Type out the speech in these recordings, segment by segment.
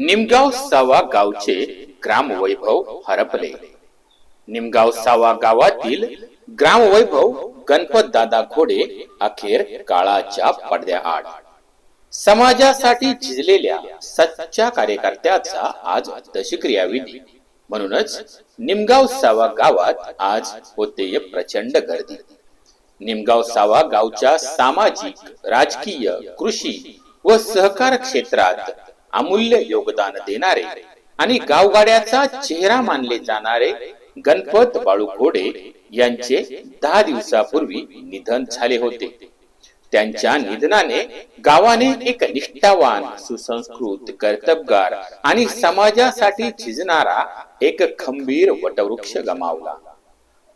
निमगाव सावा गावचे ग्रामवैभव हरपले. निमगाव सावा गावातील ग्रामवैभव गणपत दादा घोडे अखेर काळाच्या पडद्याआड. समाजासाठी झिजलेल्या सच्च्या कार्यकर्त्याचा आज दशक्रिया विधी म्हणूनच निमगाव सावा गावात आज होते प्रचंड गर्दी. निमगाव सावा गावच्या सामाजिक राजकीय कृषी व सहकार क्षेत्रात अमूल्य योगदान देणारे आणि गावगाड्याचा चेहरा मानले जाणारे गणपत बाळू घोडे यांचे दहा दिवसापूर्वी निधन झाले होते. त्यांच्या निधनाने गावाने एक निष्ठावान सुसंस्कृत कर्तबगार आणि समाजासाठी झिजणारा एक खंबीर वटवृक्ष गमावला.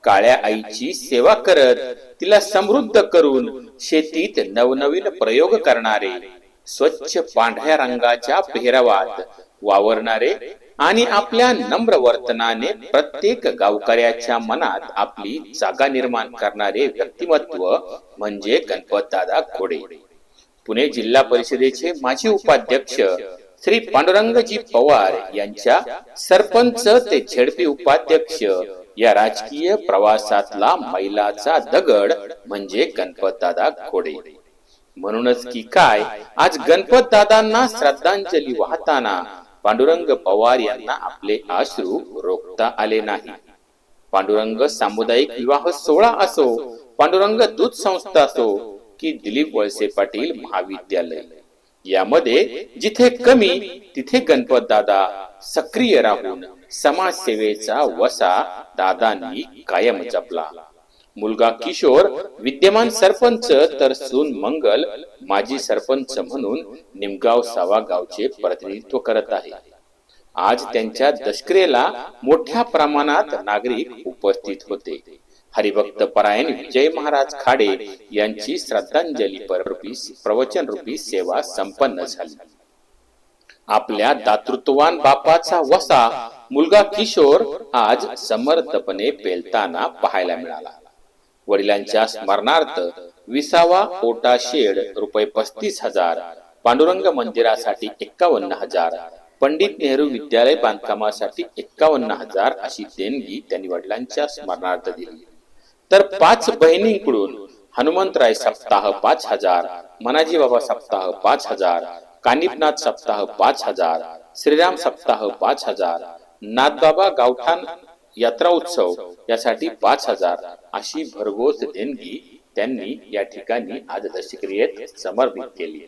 काळ्या आईची सेवा करत तिला समृद्ध करून शेतीत नवनवीन प्रयोग करणारे स्वच्छ पांढऱ्या रंगाच्या पेहरावात वावरणारे आणि आपल्या नम्र वर्तनाने प्रत्येक गावकऱ्याच्या मनात आपली जागा निर्माण करणारे व्यक्तिमत्व म्हणजे गणपतदादा खोडे. पुणे जिल्हा परिषदेचे माजी उपाध्यक्ष श्री पांडुरंगजी पवार यांच्या सरपंच ते झेडपी उपाध्यक्ष या राजकीय प्रवासातला मैलाचा दगड म्हणजे गणपतदादा घोडे म्हणूनच की काय आज गणपत दादांना श्रद्धांजली वाहताना पांडुरंग पवार यांना आपले अश्रू रोखता आले नाही. पांडुरंग सामुदायिक विवाह सोहळा असो पांडुरंग दूध संस्था असो की दिलीप वळसे पाटील महाविद्यालय. यामध्ये जिथे कमी तिथे गणपत दादा सक्रिय राहून समाजसेवेचा वसा दादांनी कायम जपला. मुलगा किशोर विद्यमान सरपंच तर सून मंगल माजी सरपंच म्हणून निमगाव सावा गावचे प्रतिनिधित्व करत आहे. आज त्यांच्या दशक्रियेला मोठ्या प्रमाणात नागरिक उपस्थित होते. हरिभक्त परायण विजय महाराज खाडे यांची श्रद्धांजली प्रवचन रूपी सेवा संपन्न झाली. आपल्या दातृत्ववान बापाचा वसा मुलगा किशोर आज समर्थपणे पेलताना पाहायला मिळाला. वडिलांच्या स्मरणार्थ विसावा ओटा शेड रुपये पस्तीस हजार पांडुरंग मंदिरासाठी एक्कावन्न हजार पंडित नेहरू विद्यालय बांधकामासाठी एक्कावन्न हजार अशी देणगी त्यांनी वडिलांच्या स्मरणार्थ दिली. तर पाच बहिणींकडून हनुमंतराय सप्ताह पाच हजार मनाजी बाबा सप्ताह पाच हजार कानिपनाथ सप्ताह पाच हजार श्रीराम सप्ताह पाच हजार नाथबाबा गावठाण यात्रा उत्सव यासाठी पाच हजार अशी भरघोस देणगी त्यांनी या ठिकाणी आज दशक्रियेत समर्पित केली.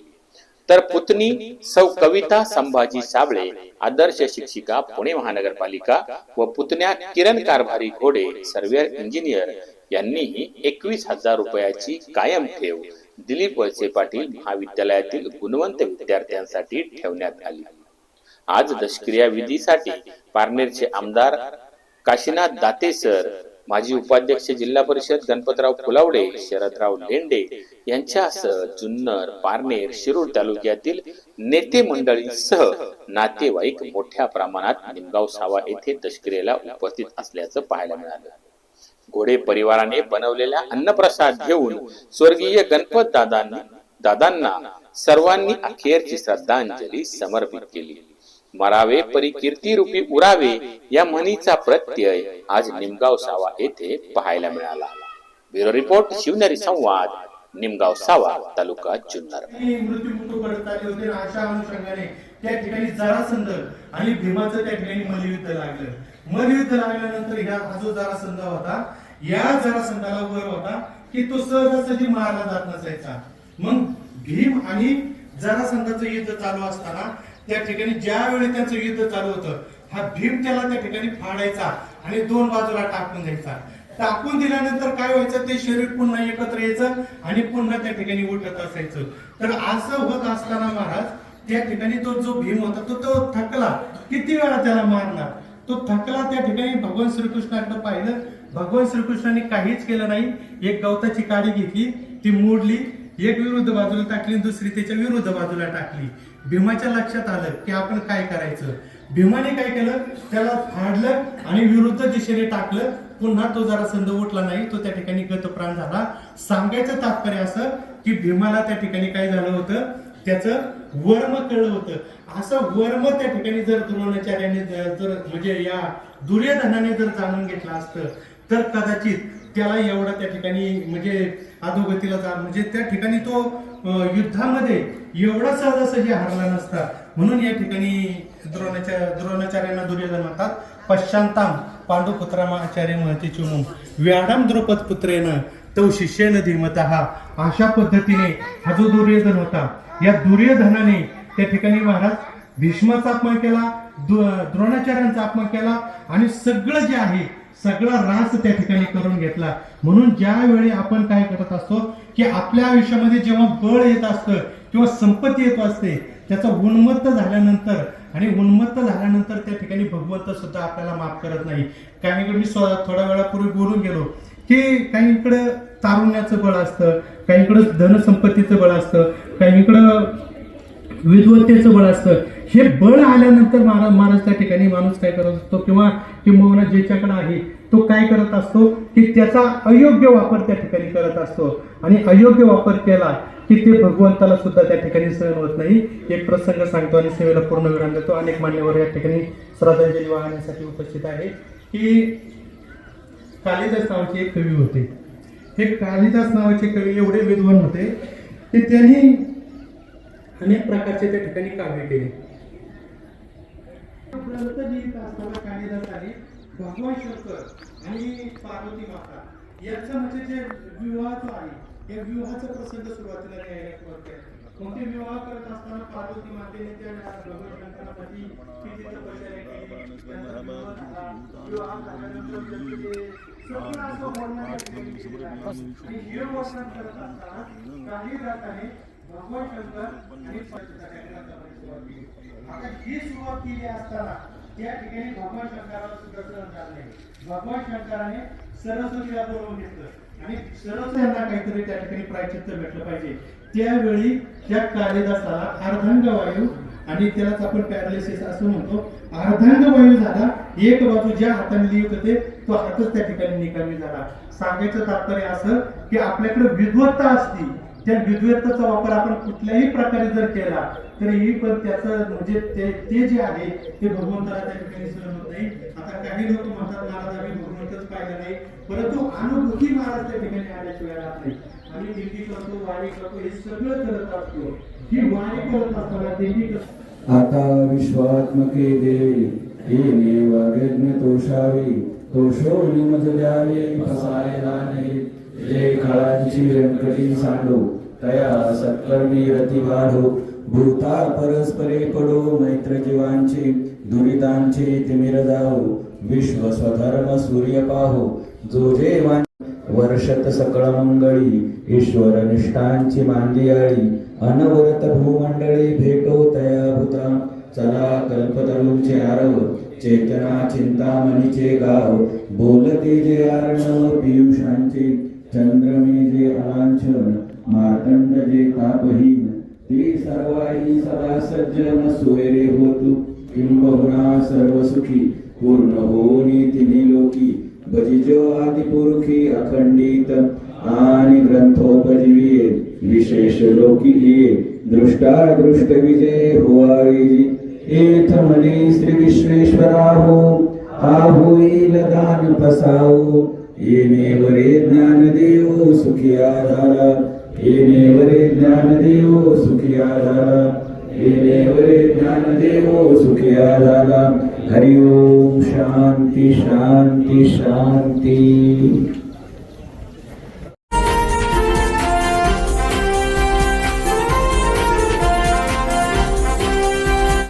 तर पुतणी सौ कविता संभाजी साबळे आदर्श शिक्षिका पुणे महानगरपालिका व पुतण्या किरण कारभारी घोडे सर्वेअर इंजिनियर यांनीही एकवीस हजार रुपयाची कायम ठेव दिलीप वळसे पाटील महाविद्यालयातील गुणवंत विद्यार्थ्यांसाठी ठेवण्यात आली. आज दशक्रिया विधीसाठी पारनेरचे आमदार काशीनाथ दाते सर माजी उपाध्यक्ष जिल्हा परिषद गणपतराव फुलावडे शरदराव लेंडे यांच्यासह जुन्नर पारनेर शिरूर तालुक्यातील नेते मंडळींसह नातेवाईक मोठ्या प्रमाणात निमगाव सावा येथे तस्करीला उपस्थित असल्याचं पाहायला मिळालं. घोडे परिवाराने बनवलेल्या अन्नप्रसाद घेऊन स्वर्गीय गणपत दादांना दादांना सर्वांनी अखेरची श्रद्धांजली समर्पित केली. मरावे परी कीर्ती रूपी उरावे या म्हणीचा प्रत्यय आज निमगाव सावा येथे पाहायला मिळाला. ब्युरो रिपोर्ट शिवनेरी संवाद निमगाव सावा तालुका जुन्नर. मृत्यूमुख करत आले होते अशा अनुषंगाने त्या ठिकाणी जरासंध आणि भीमाचं त्या ठिकाणी मलयुद्ध लागलं. मलयुद्ध लागल्यानंतर ह्या हा जो जरासंध होता या जरासंधाला वर होता की तो सहजासहजी मारला जात नसायचा. मग भीम आणि जरासंधाचं युद्ध चालू असताना त्या ठिकाणी ज्यावेळी त्यांचं युद्ध चालू होतं हा भीम त्याला त्या ठिकाणी फाडायचा आणि दोन बाजूला टाकून द्यायचा. टाकून दिल्यानंतर काय व्हायचं ते शरीर पुन्हा एकत्र यायचं आणि पुन्हा त्या ठिकाणी उठत असायचं. तर असं होत असताना महाराज त्या ठिकाणी तो जो भीम होता तो तो थकला. किती वेळा त्याला मारणार तो थकला त्या ठिकाणी भगवान श्रीकृष्णाकडे पाहिलं. भगवान श्रीकृष्णाने काहीच केलं नाही. एक गवताची काडी घेतली ती मोडली एक विरुद्ध बाजूला टाकली दुसरी त्याच्या विरुद्ध बाजूला टाकली. भीमाच्या लक्षात आलं की आपण काय करायचं? भीमाने काय केलं? त्याला फाडलं आणि विरुद्ध दिशेने टाकलं. पुन्हा तो जरा संध उठला नाही तो त्या ठिकाणी गतप्राण झाला. सांगायचं तात्पर्य असं की भीमाला त्या ठिकाणी काय झालं होतं? त्याचं वर्म कळलं होतं. असं वर्म त्या ठिकाणी जर द्रोणाचार्याने जर जर म्हणजे या दुर्योधनाने जर जाणून घेतलं असतं तर कदाचित त्याला एवढा त्या ठिकाणी म्हणजे अधोगतीला जा म्हणजे त्या ठिकाणी तो युद्धामध्ये एवढा सहजासहजी हरला नसता. म्हणून या ठिकाणी द्रोणाच्या द्रोणाचार्यांना दुर्योधन म्हणतात पश्चांताम पांडुपुत्रामाचार्य महती चुमू व्याडम द्रुपद पुत्रेन तो शिष्येन धीमत अशा पद्धतीने हा जो दुर्योधन होता या दुर्योधनाने त्या ठिकाणी महाराज भीष्माचा अपमान केला द्रोणाचार्यांचा अपमान केला आणि सगळं जे आहे सगळा रास त्या ठिकाणी करून घेतला. म्हणून ज्यावेळी आपण काय करत असतो की आपल्या आयुष्यामध्ये जेव्हा बळ येत असतं किंवा संपत्ती येत असते त्याचा उन्मत्त झाल्यानंतर आणि उन्मत्त झाल्यानंतर त्या ठिकाणी भगवंत सुद्धा आपल्याला माफ करत नाही. काहीकडे मी स्व- थोड्या वेळापूर्वी बोलून गेलो की काहीकडे तारुण्याचं बळ असतं काहीकडे धनसंपत्तीचं बळ असतं काहीकडं विद्वत्तेचं बळ असतं. हे बळ आल्यानंतर महाराज महाराज त्या ठिकाणी माणूस काय करत असतो किंवा किंबहुना ज्याच्याकडे आहे तो काय करत असतो? की त्याचा अयोग्य वापर त्या ठिकाणी करत असतो. आणि अयोग्य वापर केला की ते भगवंताला सुद्धा त्या ठिकाणी सहन होत नाही. एक प्रसंग सांगतो आणि सेवेला पूर्ण विराम देतो. अनेक मान्यवर या ठिकाणी श्रद्धांजली वाहण्यासाठी उपस्थित आहे की कालिदास नावाचे एक कवी होते. हे कालिदास नावाचे कवी एवढे विद्वान होते की त्यांनी अनेक प्रकारचे त्या ठिकाणी काव्य केले. असताना कालिदासाने भगवान शंकर आणि पार्वती माता यांचा म्हणजे जे विवाहाचं आहे या विवाहाचा प्रसंग सुरुवातीला मग ते विवाह करत असताना पार्वती मातेने त्या भगवान शंकरासाठी किती तपश्चर्या केली. त्यांचा विवाह झाला. विवाह झाल्यानंतर त्यांचे सगळं असं वर्णन. आणि हे वर्णन करत असताना भगवान शंकर आता ही सुरुवात केली असताना त्या ठिकाणी भगवान शंकराला सुद्धा सहन झालं नाही. भगवान शंकराने सरस्वतीला बोलवून घेतलं. आणि यांना काहीतरी त्या ठिकाणी प्रायचित्त भेटलं पाहिजे. त्यावेळी त्या कालिदासाला अर्धांग वायू आणि त्यालाच आपण पॅरालिसिस असं म्हणतो. अर्धांग वायू झाला. एक बाजू ज्या हाताने लिहित होते तो हातच त्या ठिकाणी निकामी झाला. सांगायचं तात्पर्य असं की आपल्याकडे विद्वत्ता असती. त्या विद्वत्ताचा वापर आपण कुठल्याही प्रकारे जर केला तरीही पण त्याचं म्हणजे ते ते जे आहे ते भगवंताला त्या ठिकाणी सहन होत नाही. आता काही लोक म्हणतात महाराज आम्ही भगवंतच पाहिला नाही. परंतु अनुभूती महाराज त्या ठिकाणी आल्याशिवाय राहत नाही. आम्ही दिंडी करतो वाणी करतो हे सगळं करत असतो. ही वाणी करत असताना दिंडी करतो आता विश्वात्मके देवी येणे वागज्ञ तोषावी तोषो निमज द्यावे फसायला नाही. जे काळांची व्यंकटी सांडो तया सत्कर्मी रती वाढो भूता परस्परे पडो मैत्र जीवांची दुरितांची तिमिर जाओ विश्व स्वधर्म सूर्य पाहो जो जे वर्षत सकळ मंगळी ईश्वर निष्ठांची मांदियाळी अनवरत भूमंडळी भेटो तया भूता चला कल्पतरूंचे आरव चेतना चिंतामणीचे गाव बोलते जे आरणव पियुषांचे चंद्रमे जे अलांछन मार्तंड जे तापहीन ते सर्वाही सदा सज्जन सोयरे होतु. किंबहुना सर्व सुखी पूर्ण होनी तिन्ही लोकी भजिजो आदिपुरुखी अखंडित आणि ग्रंथोपजीवी विशेष लोकी ये दृष्टा दृष्ट विजय होवावी एथ मनी श्री विश्वेश्वरा हो हा होईल दान पसाओ येणे वरे ज्ञान देव सुखिया झाला. येणे वरे ज्ञान देव सुखिया झाला. येणे वरे ज्ञान देव सुखिया झाला. हरि ओम शांती शांती शांती.